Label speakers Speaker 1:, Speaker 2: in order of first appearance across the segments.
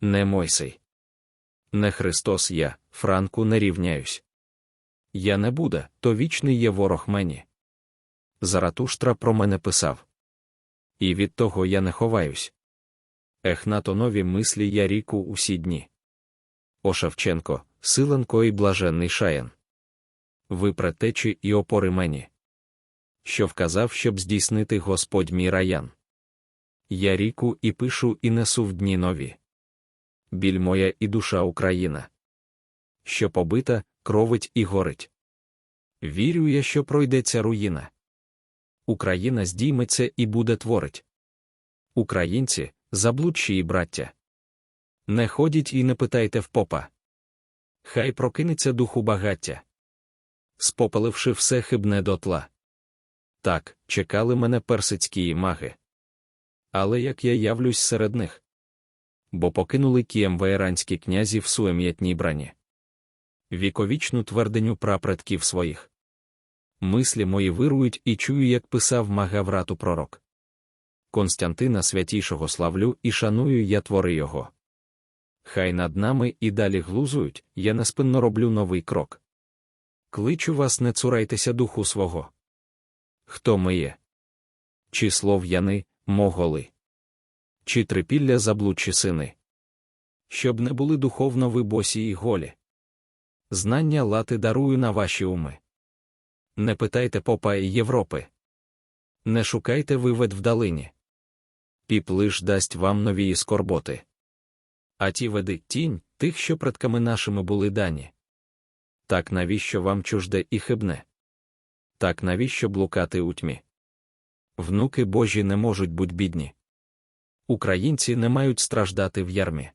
Speaker 1: Не Мойсей. Не Христос я, Франку не рівняюсь. Я не буде, то вічний є ворог мені. Заратуштра про мене писав. І від того я не ховаюсь. Ех нові мислі я ріку усі дні. О Шевченко, Силенко і блаженний шаян. Ви предтечі і опори мені. Що вказав, щоб здійснити Господь мій раян. Я ріку і пишу, і несу в дні нові. Біль моя і душа Україна. Що побита, кровить і горить. Вірю я, що пройдеться руїна. Україна здійметься і буде творить. Українці, заблудші і браття. Не ходіть і не питайте в попа. Хай прокинеться духу багаття. Спопаливши все хибне дотла. Так, чекали мене персидські маги. Але як я явлюсь серед них? Бо покинули кієм ваєранські князі в суем'ятній брані. Віковічну тверденю прапредків своїх. Мислі мої вирують і чую, як писав Магаврату пророк. Константина святішого славлю і шаную я твори його. Хай над нами і далі глузують, я неспинно роблю новий крок. Кличу вас, не цурайтеся духу свого. Хто ми є? Чи слов'яни, моголи? Чи трипілля заблудчі сини? Щоб не були духовно ви босі і голі. Знання лати дарую на ваші уми. Не питайте попа і Європи. Не шукайте вивед в далині. Піп лиш дасть вам нові скорботи. А ті веди тінь тих, що предками нашими були дані. Так навіщо вам чужде і хибне? Так навіщо блукати у тьмі? Внуки Божі не можуть бути бідні. Українці не мають страждати в ярмі.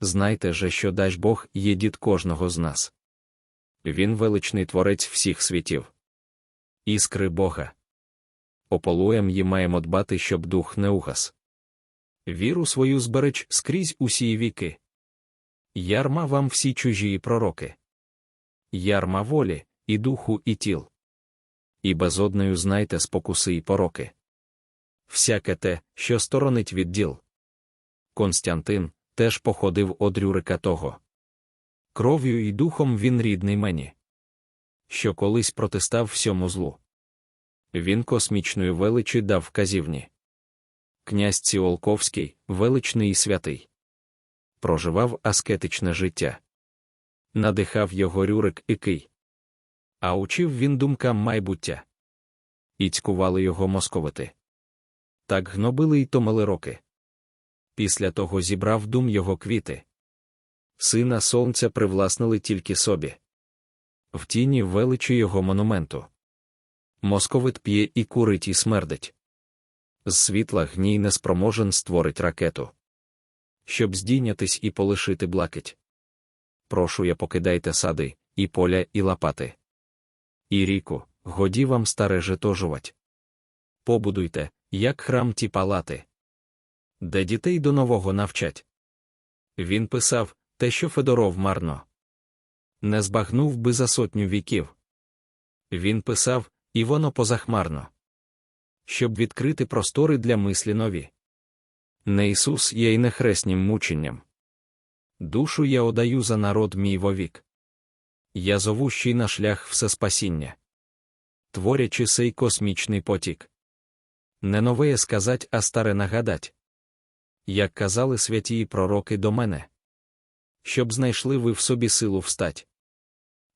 Speaker 1: Знайте же, що дасть Бог є дід кожного з нас. Він величний творець всіх світів. Іскри Бога. Ополуєм їм маємо дбати, щоб дух не угас. Віру свою збереч скрізь усі віки. Ярма вам всі чужі пророки. Ярма волі, і духу, і тіл. І безодною знайте спокуси і пороки. Всяке те, що сторонить від діл. Константин теж походив од Рюрика того. Кров'ю і духом він рідний мені. Що колись протистав всьому злу. Він космічної величі дав вказівні. Князь Ціолковський, величний і святий. Проживав аскетичне життя. Надихав його Рюрик і Кий. А учив він думкам майбуття. І цькували його московити. Так гнобили й томили роки. Після того зібрав дум його квіти. Сина сонця привласнили тільки собі. В тіні величі його монументу. Московит п'є і курить і смердить. З світла гній неспроможен створить ракету. Щоб здійнятись і полишити блакить. Прошу я покидайте сади, і поля, і лопати. І ріку, годі вам старе житожувать. Побудуйте, як храм ті палати. Де дітей до нового навчать. Він писав те, що Федоров марно. Не збагнув би за сотню віків. Він писав, і воно позахмарно. Щоб відкрити простори для мислі нові. Не Ісус є й не хреснім мученням. Душу я одаю за народ мій вовік. Я зовущий на шлях всеспасіння. Творячи сей космічний потік. Не нове сказать, а старе нагадать. Як казали святі і пророки до мене, щоб знайшли ви в собі силу встать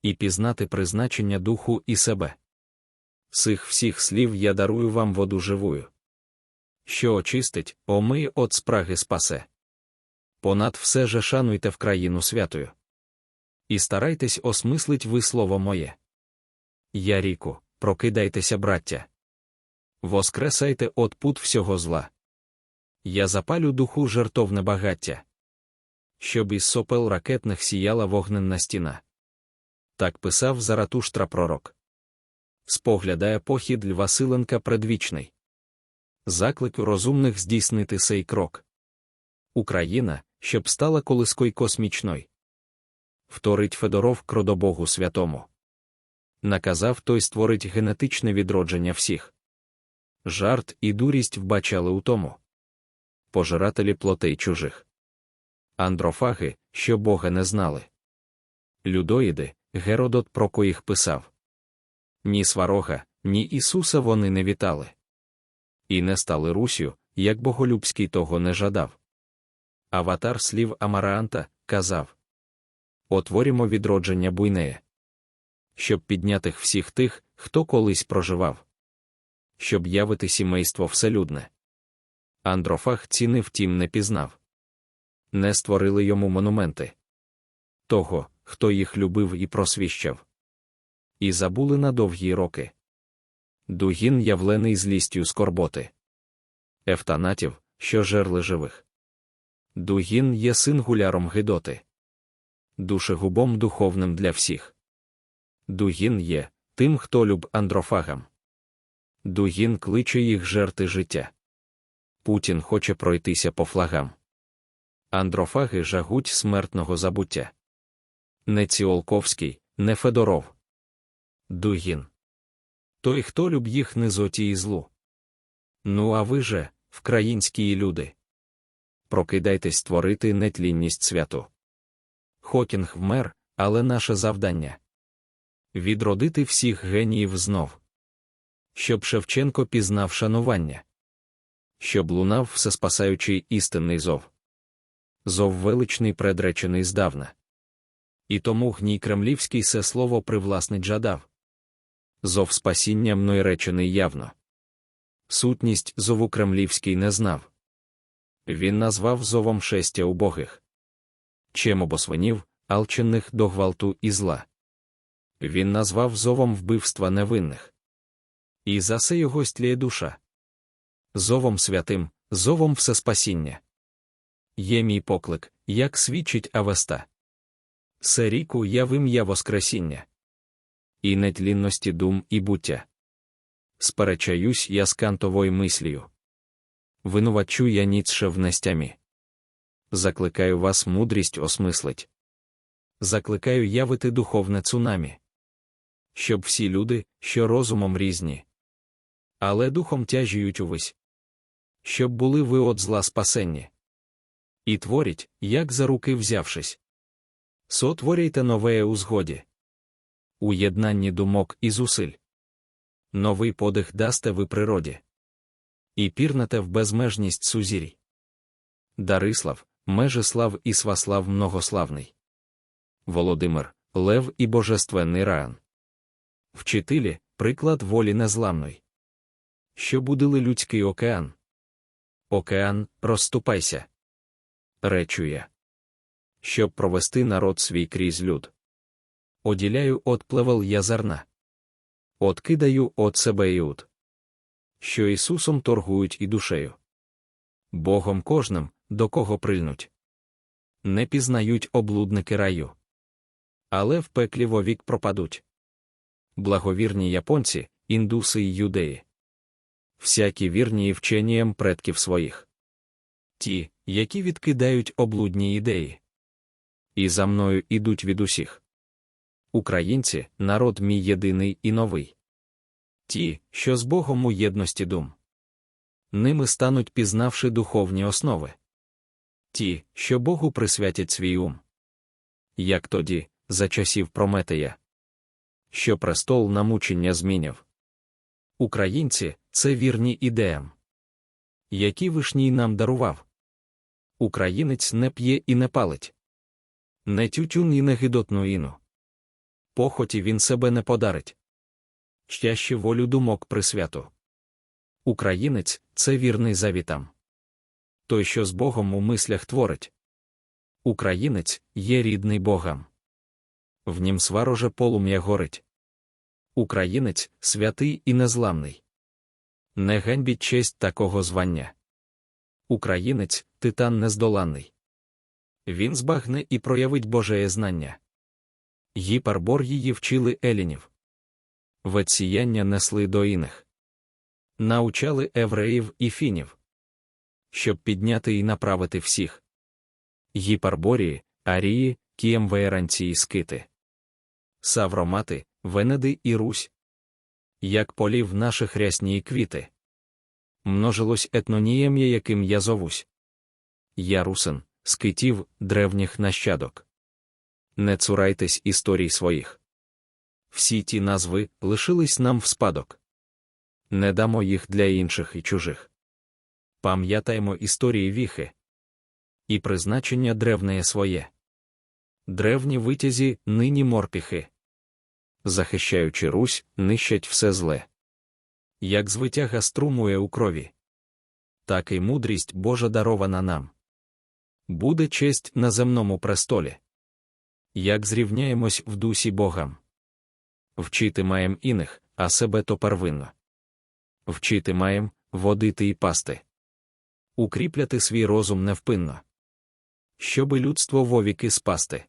Speaker 1: і пізнати призначення духу і себе. Сих всіх слів я дарую вам воду живую. Що очистить, омиє от спраги спасе. Понад все же шануйте в країну святою. І старайтесь осмислить ви слово моє. Я ріку, прокидайтеся, браття. Воскресайте от пут всього зла. Я запалю духу жертовне багаття. Щоб із сопел ракетних сіяла вогненна стіна. Так писав Заратуштра пророк. Споглядає похід Льва Силенка предвічний. Заклик розумних здійснити сей крок. Україна, щоб стала колискою космічною. Вторить Федоров кродобогу святому. Наказав той створить генетичне відродження всіх. Жарт і дурість вбачали у тому. Пожирателі плотей чужих. Андрофаги, що Бога не знали. Людоїди, Геродот про коїх писав. Ні сварога, ні Ісуса вони не вітали. І не стали Русю, як Боголюбський того не жадав. Аватар слів Амараанта казав Отворімо відродження буйнеє. Щоб підняти всіх тих, хто колись проживав. Щоб явити сімейство вселюдне. Андрофаг ціни втім не пізнав. Не створили йому монументи. Того, хто їх любив і просвіщав. І забули на довгі роки. Дугін явлений злістю скорботи. Ефтанатів, що жерли живих. Дугін є сингуляром Гидоти. Душегубом духовним для всіх. Дугін є тим, хто люб андрофагам. Дугін кличе їх жерти життя. Путін хоче пройтися по флагам. Андрофаги жагуть смертного забуття. Не Ціолковський, не Федоров. Дугін. Той, хто люб їх низоті і злу. Ну, а ви же, вкраїнські люди. Прокидайтесь створити нетлінність святу. Хокінг вмер, але наше завдання відродити всіх геніїв знов. Щоб Шевченко пізнав шанування, щоб лунав всеспасаючий істинний зов. Зов величний предречений здавна. І тому гній кремлівський се слово привласнить жадав. Зов спасіння мною речений явно. Сутність зову кремлівський не знав. Він назвав зовом шестя убогих. Чим обосвинів, алчених до гвалту і зла. Він назвав зовом вбивства невинних. І за се його стліє душа. Зовом святим, зовом всеспасіння. Є мій поклик, як свідчить Авеста. Се ріку я вим'я Воскресіння. І нетлінності дум і буття. Сперечаюсь я з кантовою мислію. Винувачу я ніцше в нестямі. Закликаю вас мудрість осмислить. Закликаю явити духовне цунамі. Щоб всі люди, що розумом різні, але духом тяжіють увесь. Щоб були ви от зла спасенні. І творіть, як за руки взявшись. Сотворюйте нове у згоді. У думок і зусиль. Новий подих дасте ви природі. І пірнете в безмежність сузірій. Дарислав, Межислав і Сваслав многославний. Володимир, Лев і Божественний Раан. Вчителі, приклад волі незламної. Що будили людський океан? Океан, розступайся. Речу я. Щоб провести народ свій крізь люд. Оділяю от плевел я зерна. Откидаю от себе іуд. Що Ісусом торгують і душею. Богом кожним, до кого прильнуть. Не пізнають облудники раю. Але в пеклі вовік пропадуть. Благовірні японці, індуси й юдеї. Всякі вірні і вченіям предків своїх. Ті, які відкидають облудні ідеї. І за мною ідуть від усіх. Українці народ мій єдиний і новий. Ті, що з Богом у єдності дум. Ними стануть пізнавши духовні основи. Ті, що Богу присвятять свій ум. Як тоді, за часів Прометея, що престол на мучення зміняв. Українці це вірні ідеям, які вишній нам дарував. Українець не п'є і не палить, не тютюн і не гидотну іну. Похоті він себе не подарить. Щаще волю думок присвяту. Українець це вірний завітам. Той, що з Богом у мислях творить. Українець є рідний Богам. В нім свароже полум'я горить. Українець святий і незламний. Не ганьбіть честь такого звання. Українець титан нездоланний. Він збагне і проявить Божеє знання. Гіпарбор її вчили елінів. Веціяння несли до іних. Научали евреїв і фінів. Щоб підняти і направити всіх. Гіпарборії, арії, кіємвеєранці і скити. Савромати, Венеди і Русь. Як полів наших рясні квіти. Множилось етнонієм'я, яким я зовусь. Я русин, скитів, древніх нащадок. Не цурайтесь історій своїх. Всі ті назви лишились нам в спадок. Не дамо їх для інших і чужих. Пам'ятаємо історії віхи і призначення древнеє своє. Древні витязі нині морпіхи. Захищаючи Русь, нищать все зле. Як звитяга струмує у крові, так і мудрість Божа дарована нам. Буде честь на земному престолі. Як зрівняємось в дусі Богам. Вчити маєм іних, а себе то первинно. Вчити маєм водити і пасти. Укріпляти свій розум невпинно. Щоби людство вовіки спасти.